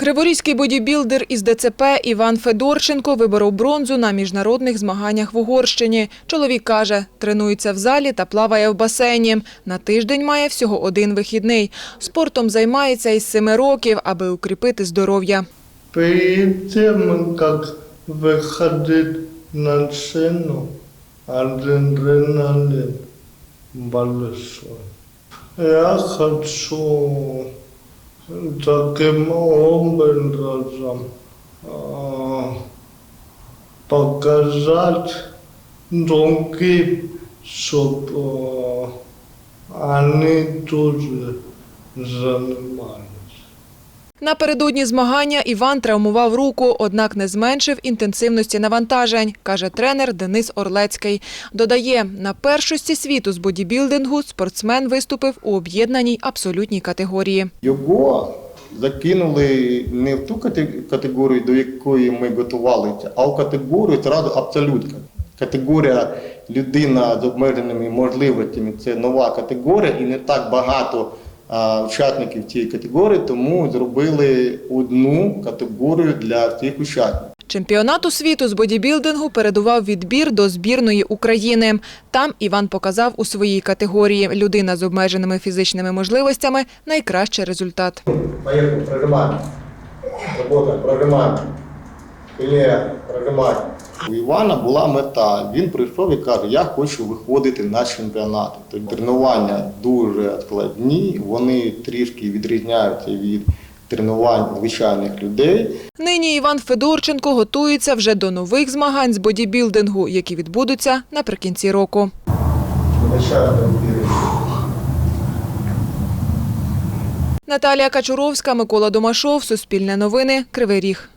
Криворізький бодібілдер із ДЦП Іван Федорченко виборов бронзу на міжнародних змаганнях в Угорщині. Чоловік каже, тренується в залі та плаває в басейні. На тиждень має всього один вихідний. Спортом займається із семи років, аби укріпити здоров'я. Перед тем, как выходить на сцену, адреналин большой. Я хочу таким образом показать другим, чтобы они тоже занимались. Напередодні змагання Іван травмував руку, однак не зменшив інтенсивності навантажень, каже тренер Денис Орлецький. Додає, на першості світу з бодібілдингу спортсмен виступив у об'єднаній абсолютній категорії. Його закинули не в ту кате- категорію, до якої ми готувалися, а в категорію зразу абсолютка. Категорія людина з обмеженими можливостями це нова категорія, і не так багато учасників цієї категорії, тому зробили одну категорію для всіх учасників. Чемпіонату світу з бодібілдингу передував відбір до збірної України. Там Іван показав у своїй категорії людина з обмеженими фізичними можливостями найкращий результат. Поехали, прожимаем. Работаем, прожимаем. Или прожимаем. У Івана була мета. Він прийшов і каже, я хочу виходити на чемпіонати. Тобто тренування дуже складні, вони трішки відрізняються від тренувань звичайних людей. Нині Іван Федорченко готується вже до нових змагань з бодібілдингу, які відбудуться наприкінці року. Наталія Качуровська, Микола Домашов, Суспільне новини, Кривий Ріг.